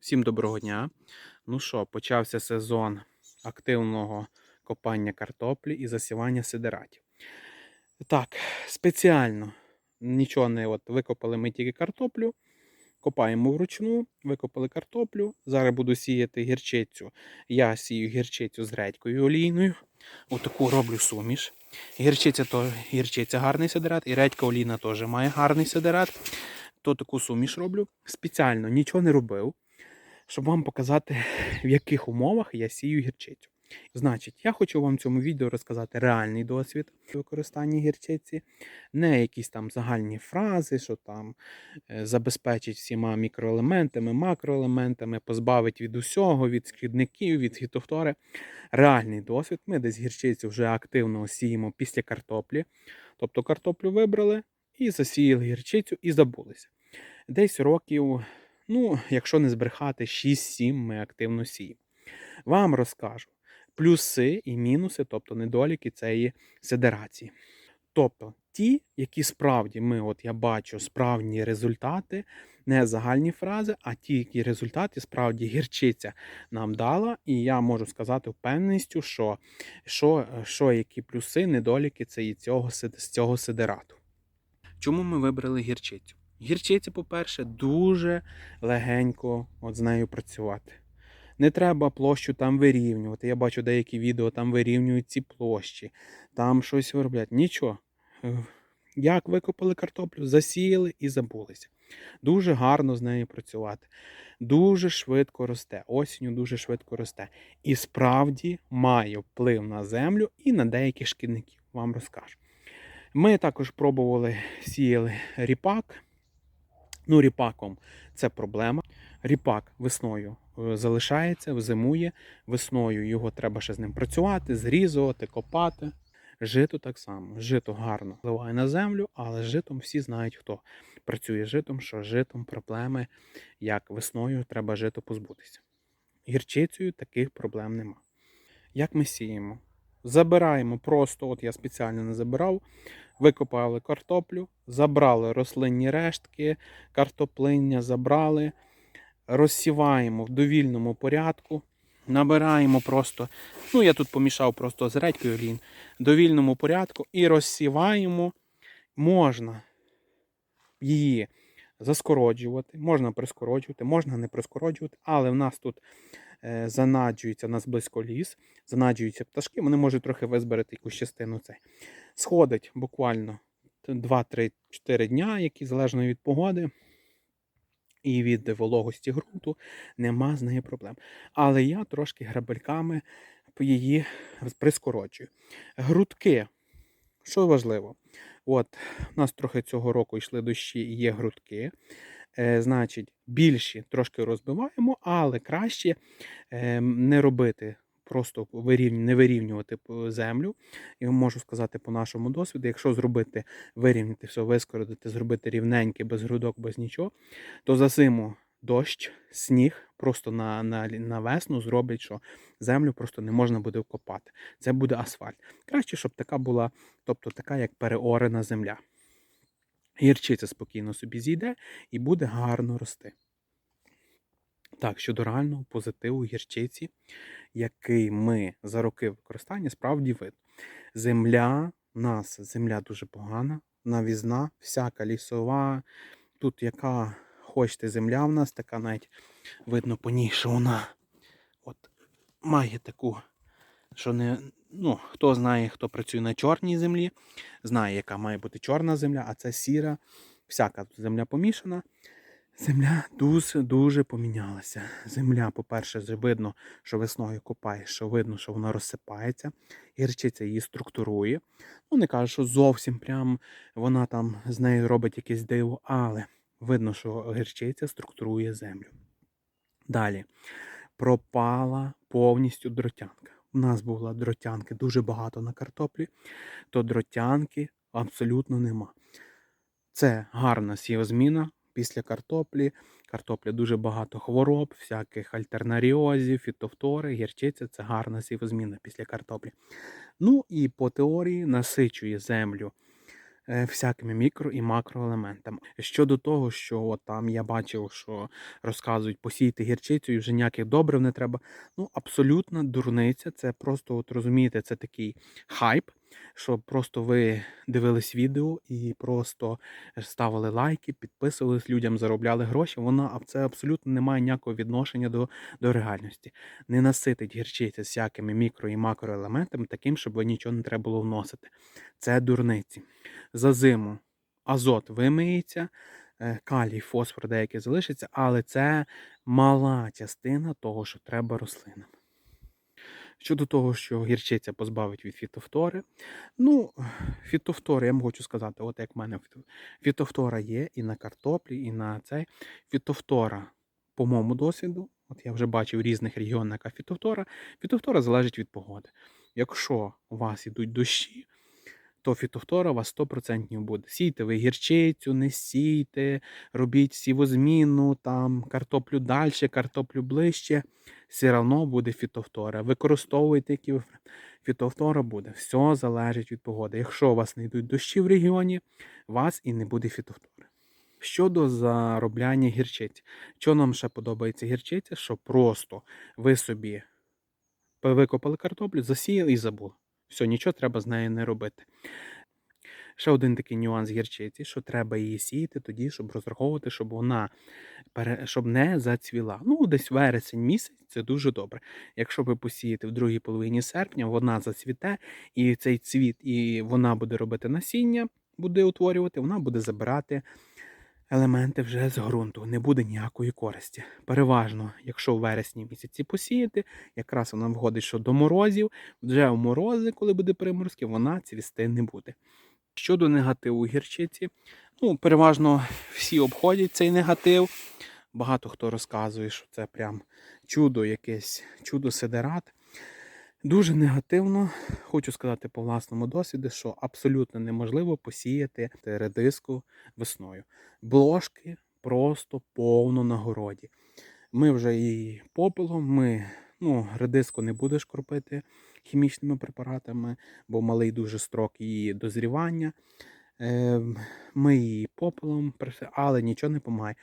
Всім доброго дня. Ну що, почався сезон активного копання картоплі і засівання сидератів. Так, спеціально нічого не от викопали ми тільки картоплю, копаємо вручну, викопали картоплю. Зараз буду сіяти гірчицю. Я сію гірчицю з редькою олійною. Отаку роблю суміш. Гірчиця то гірчиця гарний сидерат, і редька олійна теж має гарний сидерат. То таку суміш роблю. Спеціально нічого не робив щоб вам показати, в яких умовах я сію гірчицю. Значить, я хочу вам в цьому відео розказати реальний досвід використання гірчиці, не якісь там загальні фрази, що там е, забезпечить всіма мікроелементами, макроелементами, позбавить від усього, від шкідників, від фітофтори. Реальний досвід. Ми десь гірчицю вже активно сіємо після картоплі. Тобто картоплю вибрали і засіяли гірчицю і забулися. Десь років Ну, якщо не збрехати, 6-7 ми активно сіємо. Вам розкажу плюси і мінуси, тобто недоліки цієї сидерації. Тобто ті, які справді ми, от я бачу, справні результати, не загальні фрази, а ті, які результати справді гірчиця нам дала, і я можу сказати впевненістю, що що, що які плюси, недоліки це цього, з цього сидерату. Чому ми вибрали гірчицю? Гірчиця, по-перше, дуже легенько от з нею працювати. Не треба площу там вирівнювати. Я бачу деякі відео там вирівнюють ці площі, там щось вироблять. Нічого. Як викопали картоплю, засіяли і забулися. Дуже гарно з нею працювати. Дуже швидко росте. Осінню дуже швидко росте. І справді має вплив на землю і на деяких шкідників. Вам розкажу. Ми також пробували сіяли ріпак. Ну, ріпаком це проблема. Ріпак весною е, залишається, зимує. Весною його треба ще з ним працювати, зрізувати, копати. Жито так само. Жито гарно впливає на землю, але житом всі знають, хто працює з житом, що з житом проблеми, як весною треба жито позбутися. Гірчицею таких проблем нема. Як ми сіємо? Забираємо просто, от я спеціально не забирав, викопали картоплю, забрали рослинні рештки, картоплиння забрали, розсіваємо в довільному порядку, набираємо просто, ну я тут помішав просто з редькою лін, довільному порядку і розсіваємо. Можна її заскороджувати, можна прискороджувати, можна не прискороджувати, але в нас тут занаджується, у нас близько ліс, занаджуються пташки, вони можуть трохи визбирати якусь частину цей. Сходить буквально 2-3-4 дня, які залежно від погоди і від вологості ґрунту, нема з нею проблем. Але я трошки грабельками її прискороджую. Грудки, що важливо, от у нас трохи цього року йшли дощі і є грудки. Е, значить, більші трошки розбиваємо, але краще е, не робити просто не вирівнювати землю. І можу сказати по нашому досвіду, якщо зробити, вирівняти все, вискородити, зробити рівненьке, без грудок, без нічого, то за зиму дощ, сніг просто на, на, на весну зроблять, що землю просто не можна буде вкопати. Це буде асфальт. Краще, щоб така була, тобто така, як переорена земля. Гірчиця спокійно собі зійде і буде гарно рости. Так, щодо реального позитиву гірчиці, який ми за роки використання справді видно. Земля нас земля дуже погана, навізна, всяка лісова. Тут яка хочете земля в нас, така навіть видно по ній, що вона от, має таку, що не. Ну, хто знає, хто працює на чорній землі, знає, яка має бути чорна земля, а це сіра, всяка земля помішана. Земля дуже дуже помінялася. Земля, по-перше, видно, що весною копає, що видно, що вона розсипається. Гірчиця її структурує. Ну, не кажу, що зовсім прям вона там з нею робить якесь диво, але видно, що гірчиця структурує землю. Далі пропала повністю дротянка. У нас була дротянки дуже багато на картоплі, то дротянки абсолютно нема. Це гарна сівозміна після картоплі. Картопля дуже багато хвороб, всяких альтернаріозів, фітофтори, гірчиця це гарна сівозміна після картоплі. Ну і по теорії насичує землю всякими мікро і макроелементами. Щодо того, що от там я бачив, що розказують посійте гірчицю і вже ніяких добрив не треба. Ну, абсолютна дурниця. Це просто, от розумієте, це такий хайп, щоб просто ви дивились відео і просто ставили лайки, підписувались людям, заробляли гроші. Вона це абсолютно не має ніякого відношення до, до реальності. Не наситить гірчиця всякими мікро і макроелементами, таким, щоб нічого не треба було вносити. Це дурниці. За зиму азот вимиється, е, калій, фосфор деякий залишиться, але це мала частина того, що треба рослинам. Щодо того, що гірчиця позбавить від фітофтори, ну, фітофтори, я вам хочу сказати, от як в мене фіто- фітофтора є і на картоплі, і на цей. Фітофтора, по моєму досвіду, от я вже бачив в різних регіонах, яка фітофтора. Фітофтора залежить від погоди. Якщо у вас ідуть дощі, то фітофтора у вас 100% буде. Сійте ви гірчицю, не сійте, робіть сівозміну, там картоплю далі, картоплю ближче. Все одно буде фітофтора. Використовуйте які фітофтора буде. Все залежить від погоди. Якщо у вас не йдуть дощі в регіоні, у вас і не буде фітофтори. Щодо заробляння гірчиці, що нам ще подобається гірчиця, що просто ви собі викопали картоплю, засіяли і забули. Все, нічого треба з нею не робити. Ще один такий нюанс гірчиці, що треба її сіяти тоді, щоб розраховувати, щоб вона щоб не зацвіла. Ну, десь вересень місяць це дуже добре. Якщо ви посієте в другій половині серпня, вона зацвіте, і цей цвіт, і вона буде робити насіння, буде утворювати, вона буде забирати елементи вже з ґрунту. Не буде ніякої користі. Переважно, якщо в вересні місяці посіяти, якраз вона входить, що до морозів, вже в морози, коли буде приморозки, вона цвісти не буде. Щодо негативу гірчиці, ну, переважно всі обходять цей негатив. Багато хто розказує, що це прям чудо, якесь чудо сидерат. Дуже негативно, хочу сказати по власному досвіду, що абсолютно неможливо посіяти редиску весною. Блошки просто повно на городі. Ми вже її попелом, ми ну, редиску не будеш кропити хімічними препаратами, бо малий дуже строк її дозрівання. Ем, Ми її попелом, але нічого не допомагає.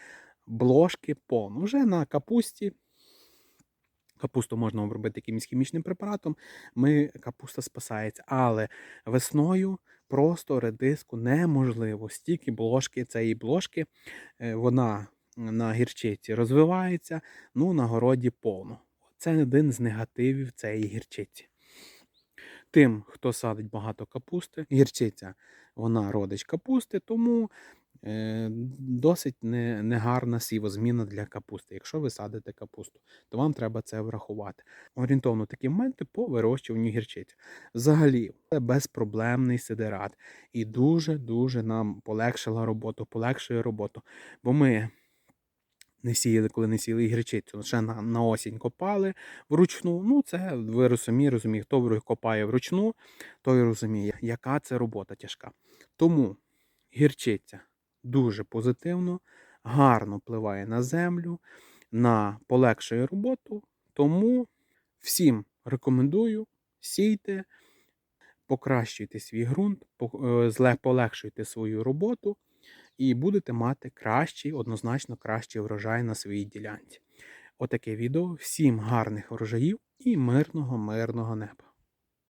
Блошки повно. Вже на капусті. Капусту можна обробити якимось хімічним препаратом, ми, капуста спасається. Але весною просто редиску неможливо. Стільки блошки, цієї блошки, е, вона на гірчиці розвивається, ну на городі повно. Це один з негативів цієї гірчиці. Тим, хто садить багато капусти, гірчиця вона родич капусти, тому досить не, негарна сівозміна для капусти. Якщо ви садите капусту, то вам треба це врахувати. Орієнтовно такі моменти по вирощуванню гірчиці. Взагалі, це безпроблемний сидерат. І дуже-дуже нам полегшила роботу, полегшує роботу. Бо ми не сіяли, коли не сіяли гірчицю. Ще на, на осінь копали вручну. Ну, це ви самі розумієте, хто копає вручну, той розуміє, яка це робота тяжка. Тому гірчиця дуже позитивно, гарно впливає на землю, на полегшує роботу. Тому всім рекомендую сійте, покращуйте свій ґрунт, е, полегшуйте свою роботу і будете мати кращий, однозначно кращий врожай на своїй ділянці. Отаке відео. Всім гарних врожаїв і мирного, мирного неба.